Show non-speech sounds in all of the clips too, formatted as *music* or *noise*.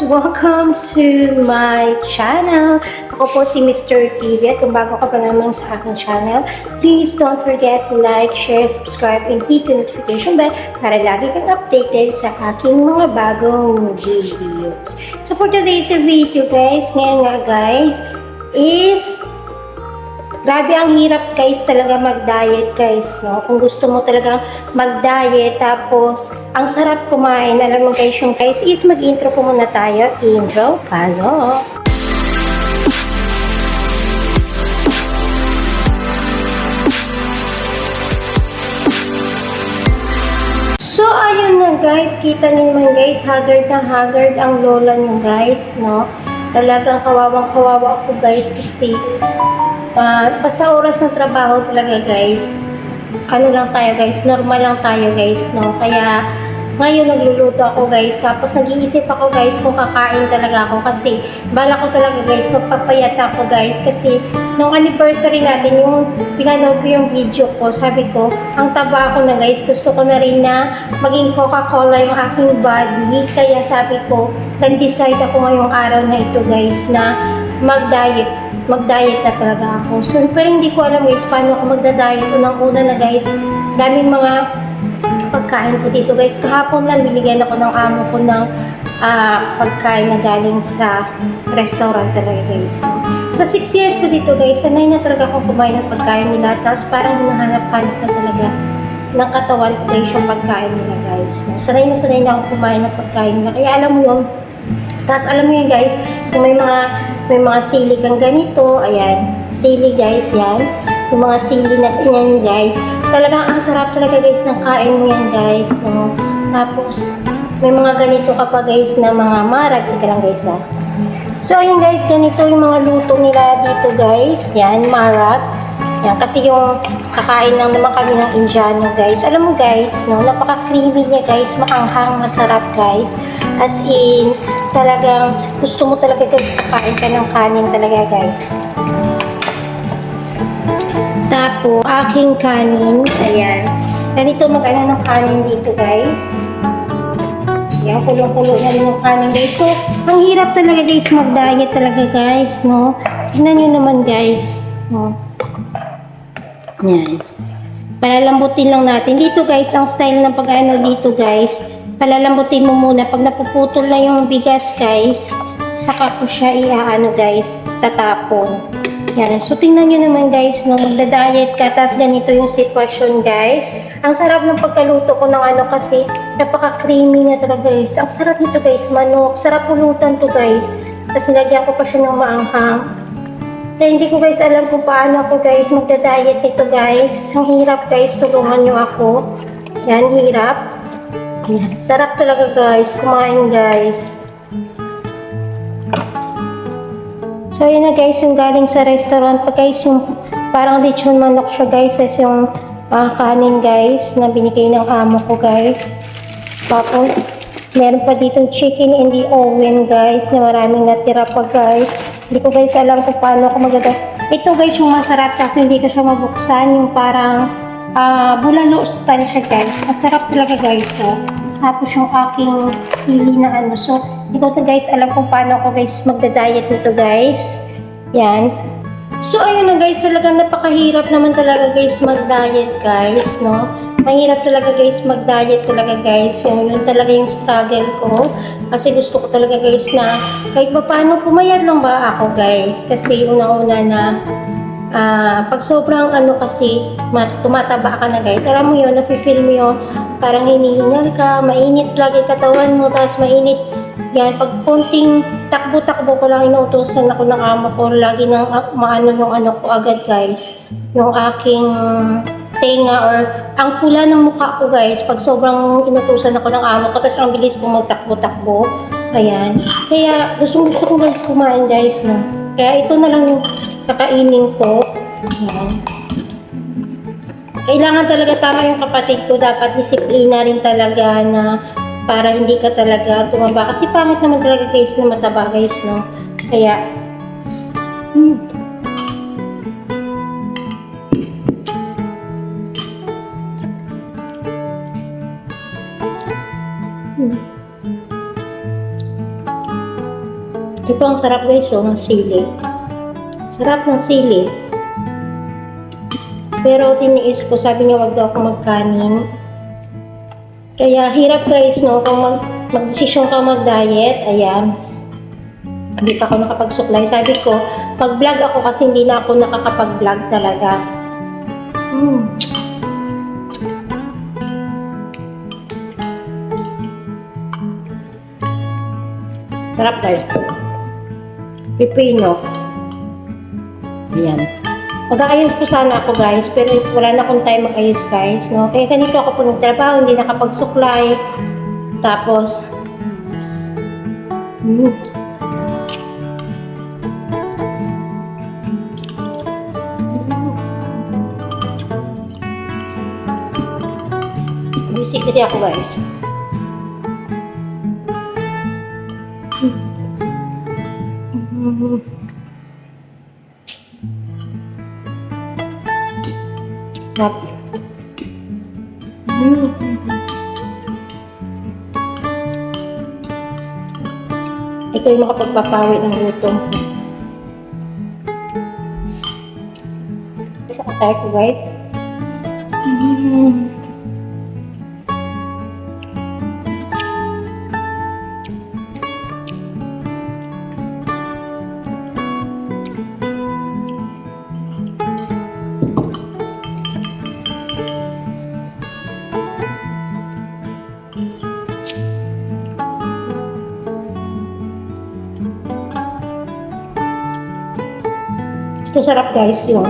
Welcome to my channel. Ako po si Mr. TV at kung bago ka pa naman sa aking channel, please don't forget to like, share, subscribe, and hit the notification bell para lagi kang updated sa aking mga bagong videos. So for today's video guys, ngayon nga guys, is Grabe ang hirap guys talaga mag-diet guys, no? Kung gusto mo talaga mag-diet tapos ang sarap kumain, alam mo guys yung guys is mag-intro po muna tayo. Intro, pasok! Guys, kita niyo naman guys, haggard na haggard ang lola niyo guys, no? Talagang kawawang kawawa ako guys kasi Ah, basta oras ng trabaho talaga guys, ano lang tayo guys, normal lang tayo guys, no? Kaya ngayon nagluluto ako guys, tapos nag-iisip ako guys kung kakain talaga ako. Kasi bala ko talaga guys, magpapayat ako guys. Kasi nung anniversary natin, yung pinanood ko yung video ko, sabi ko, ang taba ako na guys, gusto ko na rin na maging Coca-Cola yung aking body, kaya sabi ko, nag-decide ako ngayong araw na ito guys na mag-diet mag-diet na talaga ako. So, pero hindi ko alam guys, paano ako magda-diet. Unang-una na guys, daming mga pagkain ko dito guys. Kahapon lang binigyan ako ng amo ko ng ah, pagkain na galing sa restaurant talaga guys. Sa 6 years ko dito guys, sanay na talaga akong kumain ng pagkain nila. Tapos parang hinahanap-hanap na talaga ng katawan ko guys yung pagkain nila guys. Sanay na sanay na akong kumain ng pagkain nila. Kaya alam mo yun, tapos alam mo yun guys, kung may mga may mga sili kang ganito, ayan, sili guys, yan. Yung mga sili na yan guys, talagang ang sarap talaga guys ng kain mo yan guys, no? Tapos, may mga ganito ka pa guys na mga marag, tika lang guys ha. So ayun guys, ganito yung mga luto nila dito guys, yan, marag. Yan, kasi yung kakain lang naman kami ng Indiano guys. Alam mo guys, no, napaka-creamy niya guys, maanghang, masarap guys. As in, talagang gusto mo talaga guys, kakain ka ng kanin talaga guys. Tapos, aking kanin, ayan. Ganito mag-ano ng kanin dito guys. Yan, kulong-kulo na rin yung kanin guys. So, ang hirap talaga guys mag-diet talaga guys, no? Tingnan nyo naman guys, no? Yan. Palalambutin lang natin. Dito guys, ang style ng pag-ano dito guys, palalambutin mo muna. Pag napuputol na yung bigas guys, saka po siya iaano guys, tatapon. Yan. So, tingnan nyo naman guys, no, magda-diet ka, tapos ganito yung sitwasyon guys. Ang sarap ng pagkaluto ko ng ano kasi, napaka-creamy na talaga guys. Ang sarap nito guys, manok. Sarap pulutan to guys. Tapos nilagyan ko pa siya ng maanghang. Kaya hindi ko guys alam kung paano ako guys magda-diet nito guys. Ang hirap guys, tulungan nyo ako. Yan, hirap. Yan. Sarap talaga guys, kumain guys. So yun na guys, yung galing sa restaurant pa guys, yung parang lechon manok siya guys, as yung ah, kanin guys, na binigay ng amo ko guys. Tapos, meron pa ditong chicken in the oven guys, na maraming natira pa guys. Hindi ko guys alam kung paano ako magagawa. Ito guys yung masarap kasi hindi ko siya mabuksan, yung parang ah bulalo style siya guys. Masarap talaga guys. So. Tapos yung aking pili na ano. So, hindi ko to guys alam kung paano ako guys magda-diet nito guys. Yan. So, ayun na guys, talagang napakahirap naman talaga guys mag-diet guys, no? Mahirap talaga guys mag-diet talaga guys. Yun, yun talaga yung struggle ko. Kasi gusto ko talaga guys na kahit pa paano pumayat lang ba ako guys. Kasi una-una na ah pag sobrang ano kasi mat tumataba ka na guys. Alam mo yun, nafe-feel mo yun, parang hinihingal ka, mainit lagi katawan mo, tapos mainit yan, pag konting takbo-takbo ko lang inuutosan ako ng amo ko, lagi nang ah, maano yung ano ko agad guys. Yung aking tenga or ang pula ng mukha ko guys, pag sobrang inutusan ako ng amo ko, tapos ang bilis kong magtakbo-takbo. Ayan. Kaya gusto gusto ko guys kumain guys. No? Kaya ito na lang yung kakainin ko. Ayan. Kailangan talaga tama yung kapatid ko, dapat disiplina rin talaga na para hindi ka talaga tumaba. Kasi pangit naman talaga guys na mataba guys, no? Kaya, hmm. Hmm. Ito ang sarap guys, oh, ng sili. Sarap ng sili. Pero tiniis ko, sabi niya wag daw ako magkanin. Kaya hirap guys, no? Kung mag, mag-desisyon ka mag-diet, ayan. Hindi pa ako nakapagsuklay. Sabi ko, pag-vlog ako kasi hindi na ako nakakapag-vlog talaga. Hmm. Sarap guys. Pipino. Ayan. Mag-aayos po sana ako guys, pero wala na akong time mag-ayos guys, no? Kaya ganito ako po nagtrabaho, hindi nakapagsuklay. Tapos, hmm. Busy kasi ako guys. Sarap. Ito yung makapagpapawi ng gutom ko. Sa katay ko guys. Mm. Ito sarap guys yung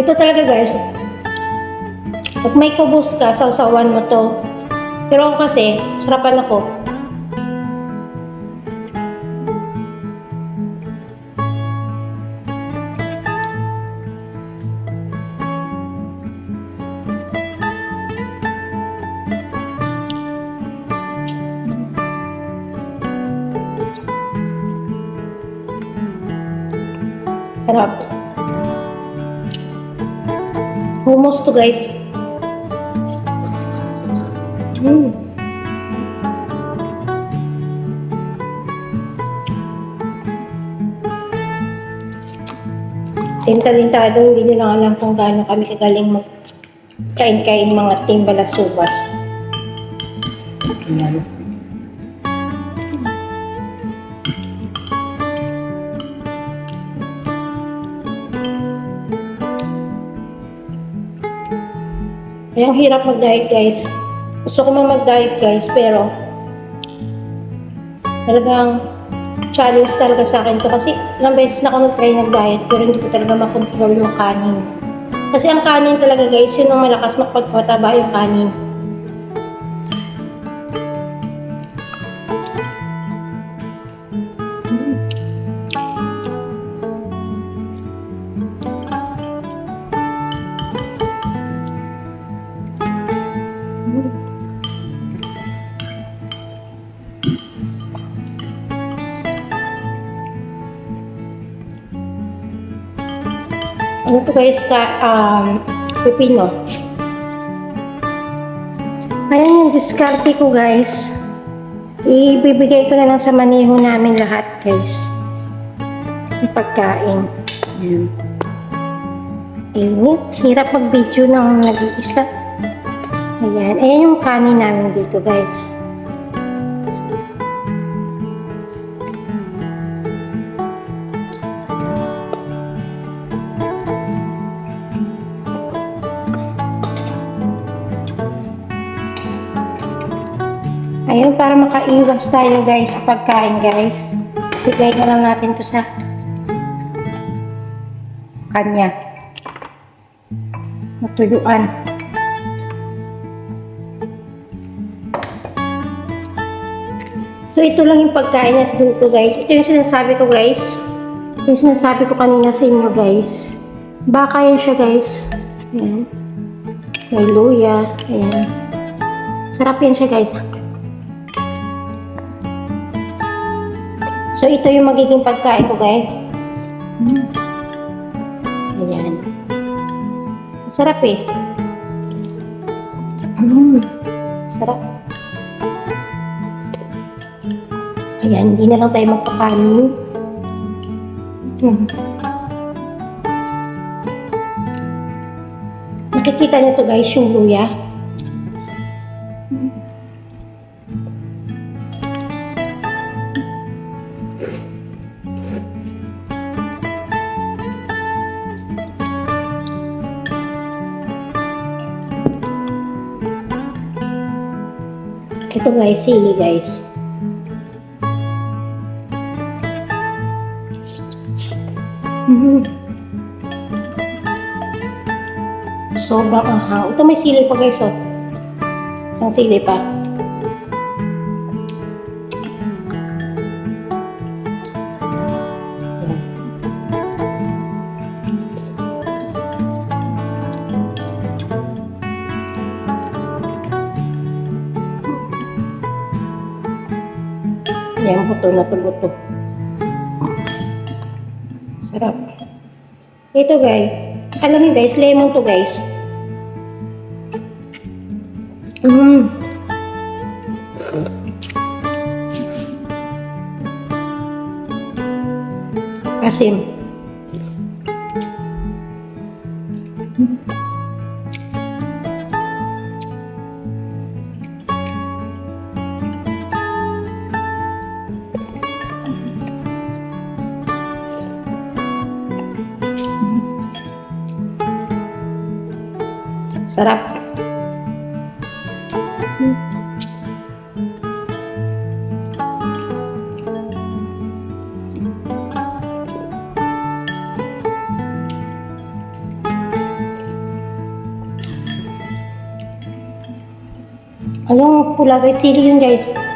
Ito talaga guys. Pag may kubos ka, sausawan mo to. Pero ako kasi, sarapan ako. Hummus to guys. Mm. Tinta-tintado, hindi nyo lang alam kung gaano kami kagaling mag kain-kain mga timbalasubas. Ayan. Kaya ang hirap mag-diet guys. Gusto ko man mag-diet guys, pero talagang challenge talaga sa akin to kasi ilang beses na ako nag-try nag-diet pero hindi ko talaga makontrol yung kanin. Kasi ang kanin talaga guys, yun ang malakas makapagpataba yung kanin. Ano to guys, ka, um, pipino. Ayan yung diskarte ko guys. Ibibigay ko na lang sa maniho namin lahat guys. Yung pagkain. Ayan. Init. Hirap mag-video ng nag-iisa. Ayan. Ayan yung kanin namin dito guys. Ayun, para makaiwas tayo guys sa pagkain guys. Bigay na lang natin to sa kanya. Natuyuan. So ito lang yung pagkain at luto guys. Ito yung sinasabi ko guys. Yung sinasabi ko kanina sa inyo guys. Baka yun siya guys. Ayan. May luya. Ayan. Sarap yan siya guys. So, ito yung magiging pagkain ko, guys. Ayan. Sarap eh. Mm, sarap. Ayan, hindi na lang tayo magpakanin. Mm. Nakikita niyo to guys, yung luya. Ito guys, sili guys. Mm. *laughs* Sobrang. Ito may sili pa guys, oh. Isang sili pa. Buto na to buto. Sarap. Ito guys. Alam niyo guys, lemon to guys. Mm. Asim. Sarap. Anong pula guys? Sili yun guys.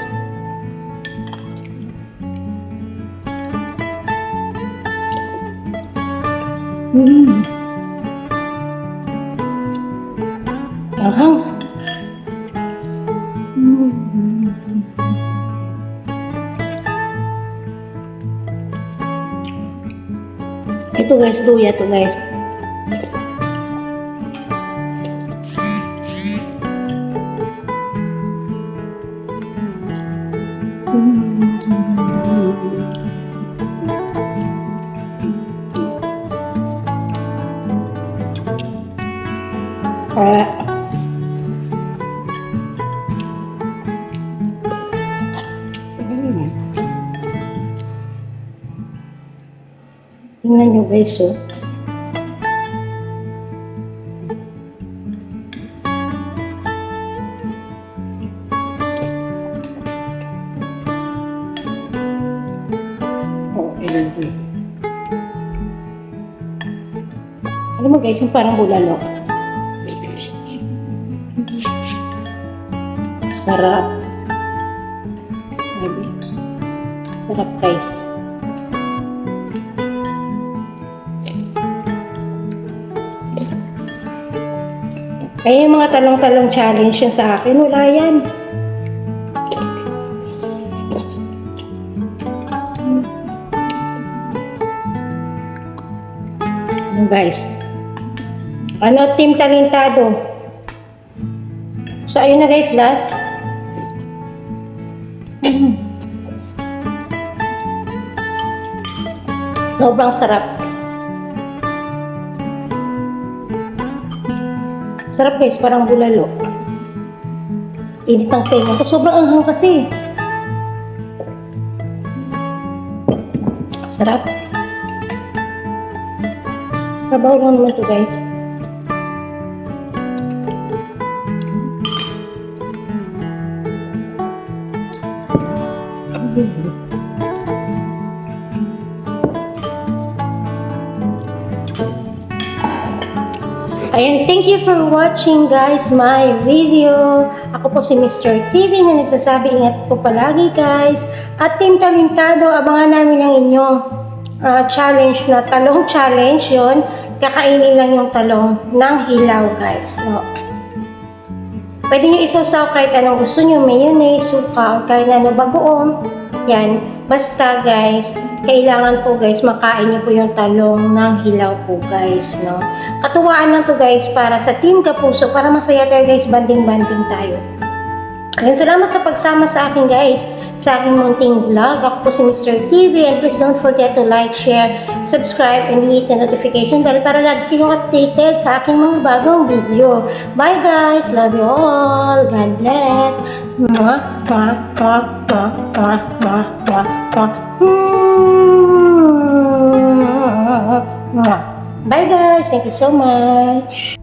Anghang. Mm. Ito guys, luya to guys. Ah. Guys, oh. Oh, ayun din. Alam mo guys, yung parang bulalo. Sarap. Sarap guys. Kaya yung mga talong-talong challenge yan sa akin, wala yan. Ano guys? Ano, Team Talentado? So, ayun na guys, last. *clears throat* Sobrang sarap. Sarap guys, parang bulalo. Init ang tenga ko. Sobrang anghang kasi. Sarap. Sabaw lang naman to guys. Ayan, thank you for watching guys my video. Ako po si Mr. TV na nagsasabi ingat po palagi guys. At Team Talentado, abangan namin ang inyong ah, challenge na talong challenge yon Kakainin lang yung talong ng hilaw guys. No? Pwede nyo isasaw kahit anong gusto nyo, mayonnaise, suka, or kahit ano bagoong. Yan. Basta guys, kailangan po guys, makain nyo po yung talong ng hilaw po guys, no? Katuwaan lang to guys para sa Team Kapuso, para masaya tayo guys, banding-banding tayo. Ayan, salamat sa pagsama sa akin guys sa aking munting vlog. Ako po si Mr. TV and please don't forget to like, share, subscribe, and hit the notification bell para lagi kayong updated sa aking mga bagong video. Bye guys! Love you all! God bless! Mwah, mwah, mwah, mwah, mwah, mwah, mwah. Mwah. Bye guys! Thank you so much!